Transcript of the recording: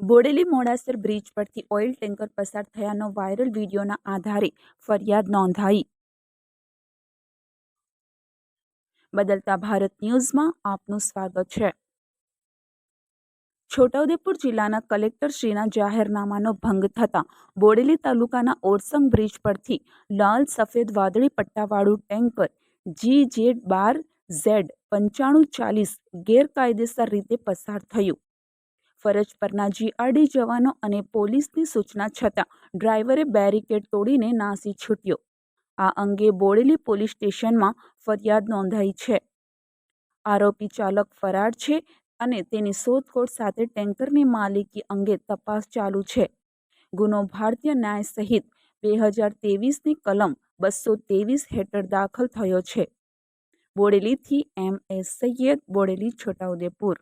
Bodeli Modasar bridge પરથી oil tanker પસાર થયાનો વાયરલ વીડિયોના આધારે ફરિયાદ નોંધાઈ. બદલતા ભારત ન્યૂઝમાં આપનું સ્વાગત છે. છોટાઉદેપુર જિલ્લાના કલેક્ટરશ્રીના જાહેરનામાનો ભંગ થતાં બોડેલી તાલુકાના ઓરસંગ બ્રિજ પરથી લાલ સફેદ વાદળી પટ્ટાવાળું ટેન્કર જી જેડ બાર ઝેડ પંચાણું ચાલીસ ગેરકાયદેસર રીતે પસાર થયું. ફરજ પરના જીઆરડી જવાનો અને પોલીસની સૂચના છતાં ડ્રાઈવરે બેરિકેડ તોડીને નાસી છૂટ્યો. આ અંગે બોડેલી પોલીસ સ્ટેશનમાં ફરિયાદ નોંધાઈ છે. આરોપી ચાલક ફરાર છે અને તેની શોધખોળ સાથે ટેન્કરની માલિકી અંગે તપાસ ચાલુ છે. ગુનો ભારતીય ન્યાય સહિત બે હજાર તેવીસની કલમ બસો ત્રેવીસ હેઠળ દાખલ થયો છે. બોડેલીથી એમ એસ સૈયદ બોડેલી છોટાઉદેપુર.